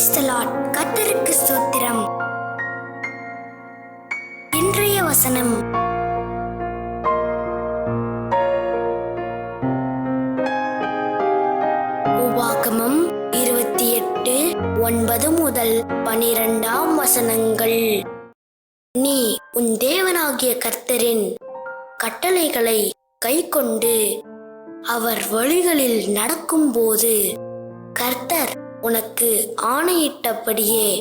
கத்தருக்கு சூத்திரம் இன்றைய வசனம். உபாகமம் இருபத்தி எட்டு ஒன்பது முதல் பனிரெண்டாம் வசனங்கள். நீ உன் தேவனாகிய கர்த்தரின் கட்டளைகளை கைக்கொண்டு அவர் வழிகளில் நடக்கும்போது கர்த்தர் உனக்கு ஆணையிட்டபடியே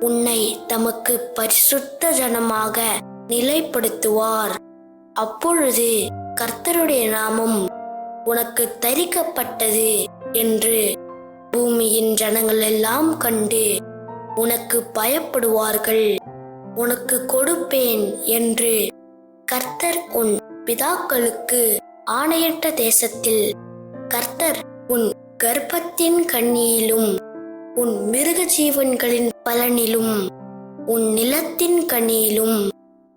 உன்னை தமக்கு பரிசுத்த ஜனமாக நிலைப்படுத்துவார். அப்பொழுது கர்த்தருடைய நாமம் உனக்கு தரிக்கப்பட்டது என்று பூமியின் ஜனங்கள் எல்லாம் கண்டு உனக்கு பயப்படுவார்கள். உனக்கு கொடுப்பேன் என்று கர்த்தர் உன் பிதாக்களுக்கு ஆணையிட்ட தேசத்தில் கர்த்தர் உன் கர்ப்பத்தின் கண்ணியிலும் உன் மிருக ஜீவன்களின் பலனிலும் உன் நிலத்தின் கனியிலும்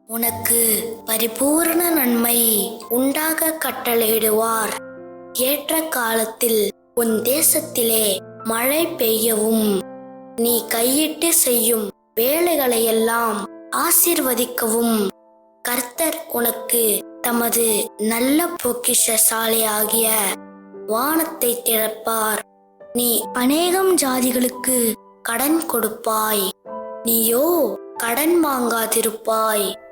உனக்கு பரிபூரண நன்மை உண்டாக கட்டளையிடுவார். ஏற்ற காலத்தில் உன் தேசத்திலே மழை பெய்யவும் நீ கையிட்டு செய்யும் வேலைகளையெல்லாம் ஆசிர்வதிக்கவும். கர்த்தர் உனக்கு தமது நல்ல பொக்கிஷ சாலையாகிய வானத்தை திறப்பார். நீ அநேகம் ஜாதிகளுக்கு கடன் கொடுப்பாய். நீயோ கடன் வாங்காதிருப்பாய்.